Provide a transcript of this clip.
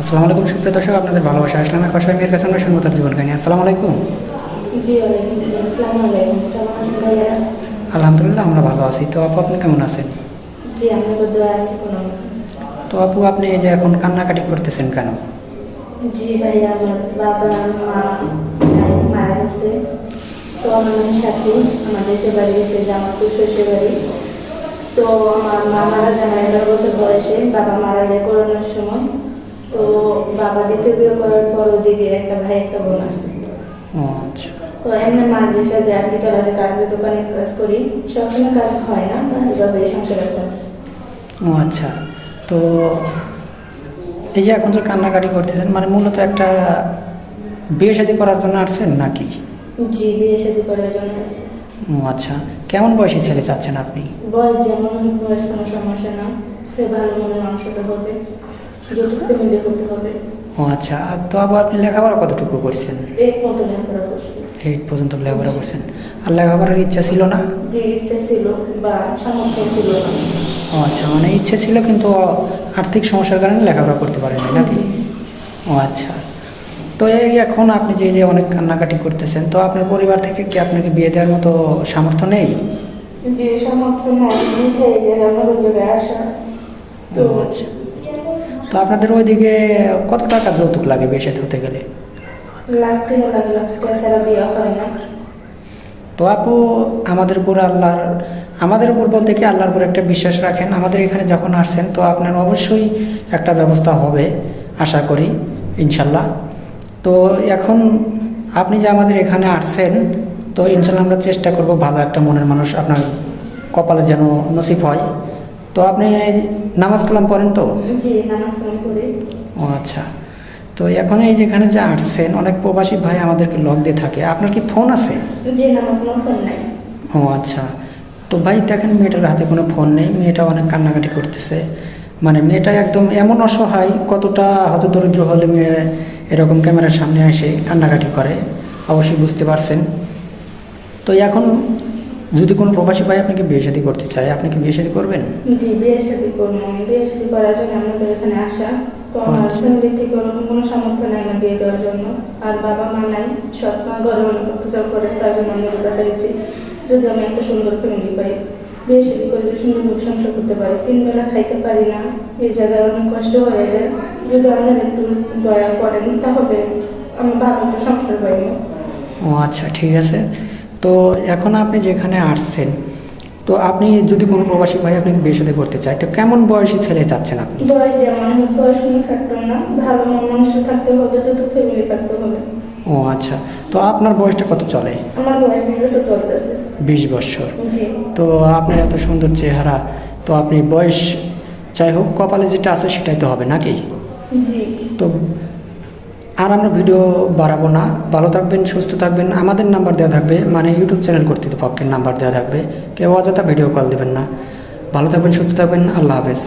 আসসালামু আলাইকুম সুপ্রিয় দর্শক আপনাদের ভালোবাসা আসলাম এক অসহায় মেয়ের কাছে আমরা শুনব তার জীবন কাহিনী। আসসালামু আলাইকুম। আলহামদুলিল্লাহ আমরা ভালো আছি। তো আপু আপনি কেমন আছেন? তো আপু আপনি এই যে এখন কান্নাকাটি করতেছেন কেন? জি আমার বাবা মা ভাই মারা গেছে। তো আমার সাথী আমার দেশের বাড়ি গেছে জামালপুর শ্বশুর বাড়ি। তো আমার মা মারা যায় এগারো বছর বয়সে। বাবা মারা যায় করোনার সময়। দ্বিতীয় বিয়ে করার পর ওদিকে একটা ভাই একটা বোন আছে। আচ্ছা। তো এমনি মাঝে সাঝে আজকে আছে কাজের দোকানে কাজ করি। সবসময় কাজ হয় না বা এভাবে সংসার ও আচ্ছা। তো এই যে এখন যে কান্নাকাটি করতেছেন মানে মূলত একটা বিয়ে শাদী করার জন্য আসছেন নাকি? জি বিয়ে শাদী করার জন্য ও আচ্ছা। কেমন বয়সী ছেলে চাচ্ছেন আপনি? বয়স যেমন বয়স কোনো সমস্যা না ভালো মনের মানুষ হতে হবে যতটুকু মিলে করতে হবে। ও আচ্ছা তো আবার আপনি লেখাপড়া কতটুকু করছেন? এইট পর্যন্ত লেখাপড়া করছেন। আর লেখাপড়ার ইচ্ছা ছিল না? ও আচ্ছা মানে ইচ্ছে ছিল কিন্তু আর্থিক সমস্যার কারণে লেখাপড়া করতে পারেনি নাকি? ও আচ্ছা। তো এই এখন আপনি যে যে অনেক কান্নাকাটি করতেছেন তো আপনার পরিবার থেকে কি আপনাকে বিয়ে দেওয়ার মতো সামর্থ্য নেই? সামর্থ্য নাই। আসা। তো আচ্ছা। তো আপনাদের ওইদিকে কত টাকা যৌতুক লাগে বিয়ে সাথে হতে গেলে তো আপু আমাদের উপর আল্লাহর আমাদের উপর বলতে কি আল্লাহর উপর একটা বিশ্বাস রাখেন। আমাদের এখানে যখন আসছেন তো আপনার অবশ্যই একটা ব্যবস্থা হবে আশা করি ইনশাল্লাহ। তো এখন আপনি যে আমাদের এখানে আসছেন তো ইনশাল্লাহ আমরা চেষ্টা করব ভালো একটা মনের মানুষ আপনার কপালে যেন নসিব হয়। তো আপনি নামাজ কালাম পড়েন তো? ও আচ্ছা। তো এখন এই যেখানে যে আসছেন অনেক প্রবাসী ভাই আমাদেরকে লক দিয়ে থাকে। আপনার কি ফোন আছে? ও আচ্ছা। তো ভাই দেখেন মেয়েটার হাতে কোনো ফোন নেই। মেয়েটা অনেক কান্নাকাটি করতেছে। মানে মেয়েটা একদম এমন অসহায় কতটা হত দরিদ্র হলে মেয়ে এরকম ক্যামেরার সামনে এসে কান্নাকাটি করে। অবশ্যই বুঝতে পারছেন। তো এখন যদি কোনো প্রবাসী ভাই আপনাকে বিয়ে শাদী করতে চায় আপনি কি বিয়ে শাদী করবেন? জি বিয়ে শাদী করব। আমি বিয়ে শাদী করার জন্য আমাদের এখানে আসা। তো আমার আচ্ছা। ফ্যামিলি থেকে ওরকম কোনো সামর্থ্য নাই আমার বিয়ে দেওয়ার জন্য। আর বাবা মা নাই সৎ মা ঘরে অনেক অত্যাচার করে তার জন্য আমি কাছে গেছি যদি আমি একটা সুন্দর ফ্যামিলি পাই। বিয়ে শাদী করে সুন্দর সংসার করতে পারি। তিন বেলা খাইতে পারি না। এই জায়গায় অনেক কষ্ট হয়ে যায়। যদি আপনারা একটু দয়া করেন তাহলে আমি ভালো একটা সংসার পাইব। ও আচ্ছা ঠিক আছে। তো এখন আপনি যেখানে আসছেন তো আপনি যদি কোনো প্রবাসী ভাই আপনাকে বিয়ে সাথে করতে চায় তো কেমন বয়সী ছেলে চাচ্ছেন আপনি? বয়স যেমন হোক বয়স কোনো ফ্যাক্টর না ভালো মানুষ থাকতে হবে যত ফ্যামিলি থাকতে হবে। ও আচ্ছা তো আপনার বয়সটা কত চলে? আমার বয়স বিশ বছর চলতেছে বিশ বছর। তো আপনার এত সুন্দর চেহারা তো আপনি বয়স যাই হোক কপালে যেটা আছে সেটাই তো হবে নাকি? তো আর আমরা ভিডিও বাড়াবো না। ভালো থাকবেন, সুস্থ থাকবেন। আমাদের নাম্বার দেওয়া থাকবে মানে ইউটিউব চ্যানেল কর্তৃপক্ষের নাম্বার দেওয়া থাকবে। কেউ অযথা ভিডিও কল দেবেন না। ভালো থাকবেন, সুস্থ থাকবেন। আল্লাহ হাফেজ।